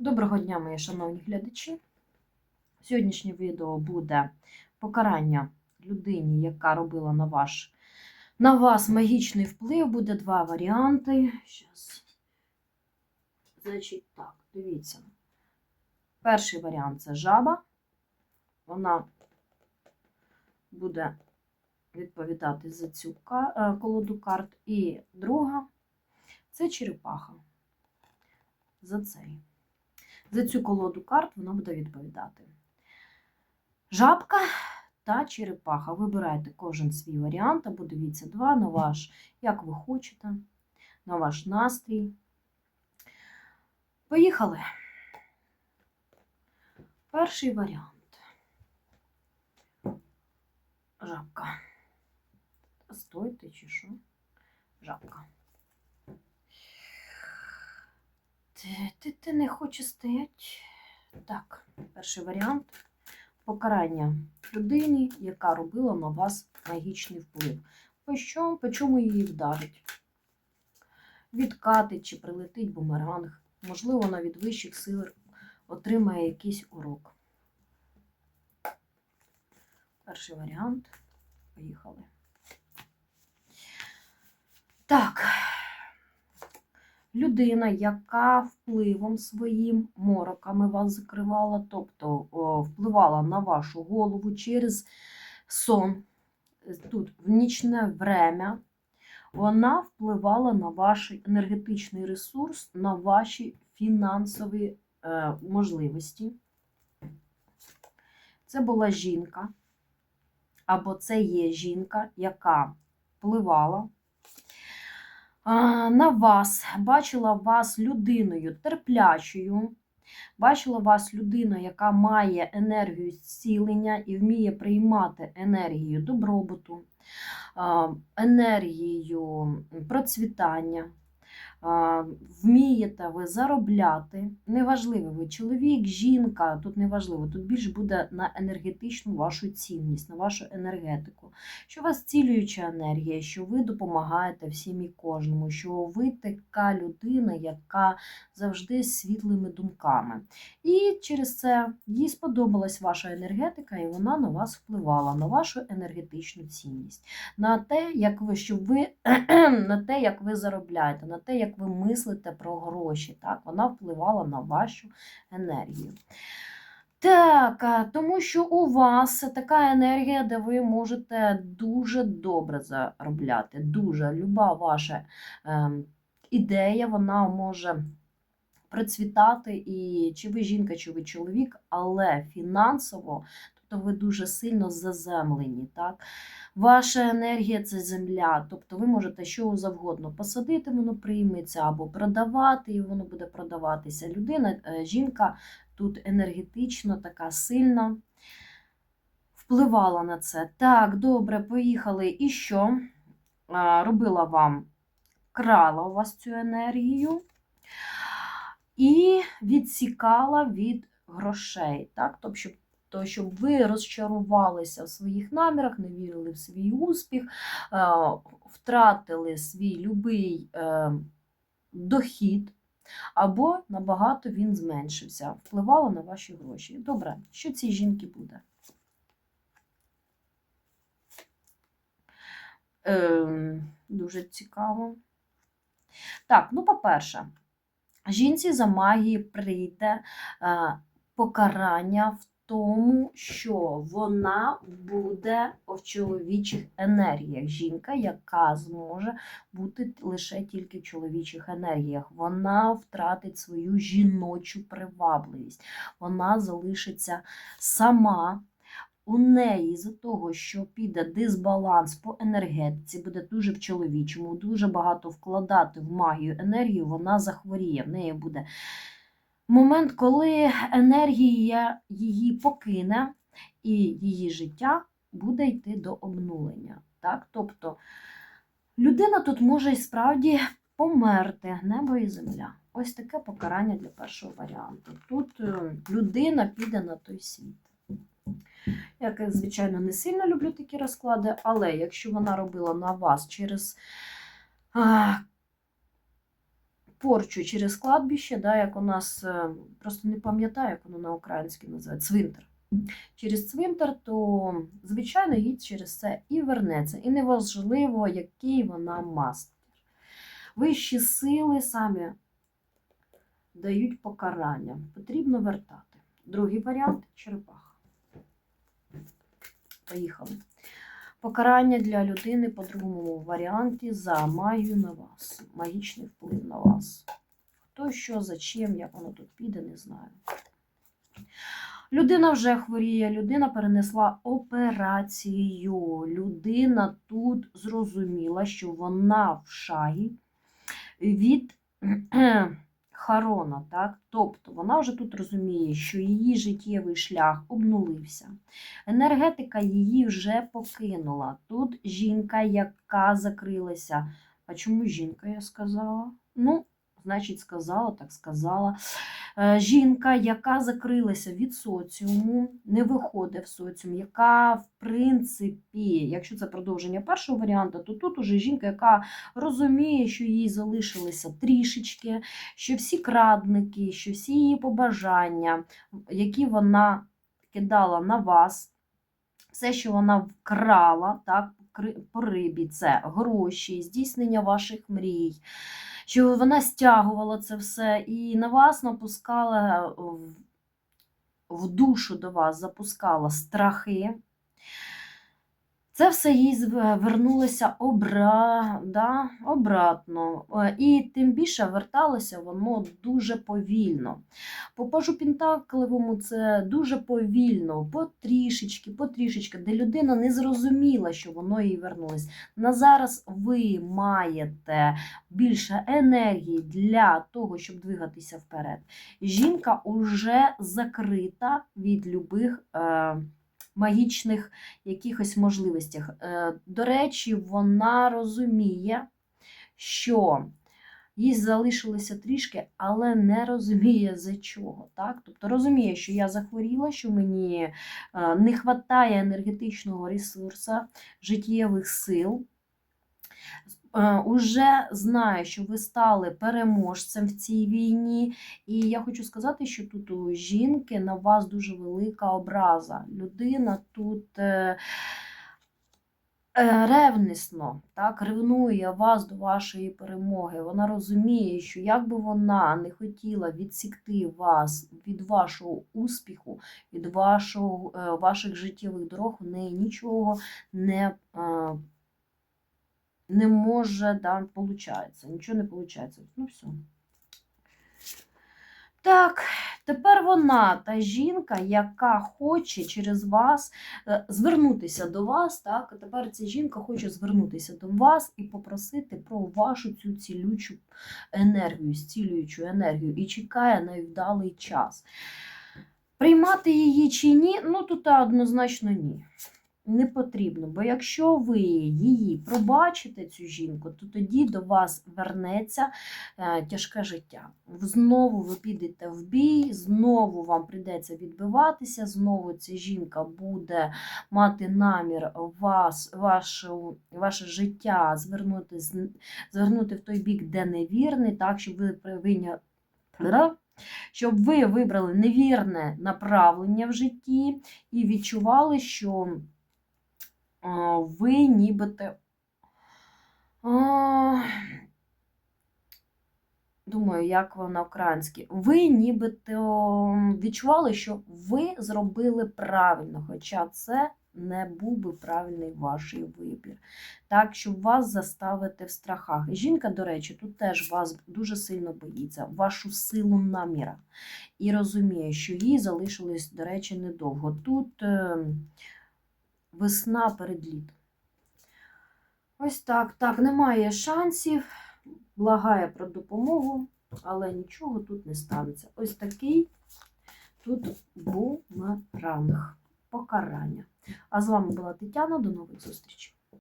Доброго дня, мої шановні глядачі. Сьогоднішнє відео буде покарання людині, яка робила на, ваш, на вас магічний вплив. Буде два варіанти. Щас. Значить, так, дивіться. Перший варіант це жаба. Вона буде відповідати за цю е, колоду карт. І друга це черепаха. За цей. За цю колоду карт вона буде відповідати. Жабка та черепаха. Вибирайте кожен свій варіант, або дивіться два на ваш, як ви хочете, на ваш настрій. Поїхали. Перший варіант. Жабка. Стойте чи що? Жабка. Ти, ти, не хоче стояти. Так, перший варіант покарання людині, яка робила на вас магічний вплив. По що, по чому її вдарить? Відкатить чи прилетить бумеранг. Можливо, вона від вищих сил отримає якийсь урок. Перший варіант. Поїхали. Так людина, яка впливом своїм мороками вас закривала, тобто впливала на вашу голову через сон, тут в нічне время, вона впливала на ваш енергетичний ресурс, на ваші фінансові е, можливості. Це була жінка, або це є жінка, яка впливала на вас, бачила вас людиною терплячою, бачила вас людиною, яка має енергію зцілення і вміє приймати енергію добробуту, енергію процвітання. Вмієте ви заробляти. Неважливо, ви чоловік, жінка, тут неважливо, тут більш буде на енергетичну вашу цінність, на вашу енергетику. Що у вас цілююча енергія, що ви допомагаєте всім і кожному, що ви така людина, яка завжди з світлими думками. І через це їй сподобалась ваша енергетика, і вона на вас впливала, на вашу енергетичну цінність, на те, як ви, щоб ви на те, як ви заробляєте, на те, як ви мислите про гроші. Так? Вона впливала на вашу енергію. Так, тому що у вас така енергія, де ви можете дуже добре заробляти. Дуже люба ваша е, ідея, вона може процвітати, і чи ви жінка, чи ви чоловік, але фінансово, тобто ви дуже сильно заземлені. так? Ваша енергія це земля, тобто ви можете що завгодно посадити, воно прийметься, або продавати, і воно буде продаватися. Людина, е, жінка тут енергетично така сильна, впливала на це. Так, добре, поїхали. І що? Робила вам, крала у вас цю енергію і відсікала від грошей. Так? Тобто, щоб то, щоб ви розчарувалися в своїх намірах, не вірили в свій успіх, е, втратили свій любий е, дохід, або набагато він зменшився, впливало на ваші гроші. Добре, що цій жінки буде? Ем, Дуже цікаво. Так, ну, по-перше, жінці за магії прийде е, покарання в тому, що вона буде в чоловічих енергіях. Жінка, яка зможе бути лише тільки в чоловічих енергіях. Вона втратить свою жіночу привабливість. Вона залишиться сама. У неї з-за того, що піде дисбаланс по енергетиці, буде дуже в чоловічому, дуже багато вкладати в магію енергію, вона захворіє. В неї буде момент, коли енергія її покине, і її життя буде йти до обнулення. Так? Тобто людина тут може і справді померти, небо і земля. Ось таке покарання для першого варіанту. Тут е, людина піде на той світ. Я, звичайно, не сильно люблю такі розклади, але якщо вона робила на вас через порчу через кладбище, да, як у нас, е, просто не пам'ятаю, як воно на українській називається, цвинтар. Через цвинтар, то, звичайно, гід через це і вернеться. І неважливо, який вона мастер. Вищі сили самі дають покарання. Потрібно вертати. Другий варіант черепаха. Поїхали. Покарання для людини по другому варіанті за магію на вас. Магічний вплив на вас. Хто що, за чим, як воно тут піде, не знаю. Людина вже хворіє, людина перенесла операцію. Людина тут зрозуміла, що вона в шагі від Харона, так? Тобто вона вже тут розуміє, що її життєвий шлях обнулився. Енергетика її вже покинула. Тут жінка, яка закрилася. А чому жінка, я сказала? Ну, значить, сказала, так сказала. Е, Жінка, яка закрилася від соціуму, не виходить в соціум, яка, в принципі, якщо це продовження першого варіанту, то тут уже жінка, яка розуміє, що їй залишилося трішечки, що всі крадники, що всі її побажання, які вона кидала на вас, все, що вона вкрала, так, по рибі, це гроші, здійснення ваших мрій, що вона стягувала це все і на вас напускала в, в душу до вас, запускала страхи. Це все їй зв- вернулося обра... да? обратно. Е, І тим більше верталося воно дуже повільно. По пажу Пентаклевому це дуже повільно, потрішечки, потрішечки, де людина не зрозуміла, що воно їй вернулось. На зараз ви маєте більше енергії для того, щоб двигатися вперед. Жінка уже закрита від любих. Е, Магічних якихось можливостях. Е, До речі, вона розуміє, що їй залишилося трішки, але не розуміє за чого. Так? Тобто розуміє, що я захворіла, що мені е, не вистачає енергетичного ресурсу, життєвих сил. Е, Уже знає, що ви стали переможцем в цій війні, і я хочу сказати, що тут у жінки на вас дуже велика образа. Людина тут е, е, так, ревнує вас до вашої перемоги. Вона розуміє, що як би вона не хотіла відсікти вас від вашого успіху, від вашого, ваших життєвих дорог, у неї нічого не. Не може, да, получається, нічого не виходить. Ну, все. Так, тепер вона та жінка, яка хоче через вас е, звернутися до вас. Так, тепер ця жінка хоче звернутися до вас і попросити про вашу цю цілючу енергію, зцілюючу енергію, і чекає на вдалий час. Приймати її чи ні, ну тут однозначно ні не потрібно, бо якщо ви її пробачите, цю жінку, то тоді до вас вернеться е, тяжке життя. Знову ви підете в бій, знову вам прийдеться відбиватися, знову ця жінка буде мати намір вас, вашу, ваше життя звернути, звернути в той бік, де невірний, так, щоб ви прийняли. Щоб ви вибрали невірне направлення в житті і відчували, що ви нібито. Думаю, як вона українськи. Ви нібито відчували, що ви зробили правильно, хоча це не був би правильний ваш вибір. Так, щоб вас заставити в страхах. Жінка, до речі, тут теж вас дуже сильно боїться, вашу силу наміра. І розуміє, що їй залишилось, до речі, недовго. Тут. Весна перед літом. Ось так. Так, немає шансів, благає про допомогу, але нічого тут не станеться. Ось такий тут бумеранг, покарання. А з вами була Тетяна. До нових зустрічей.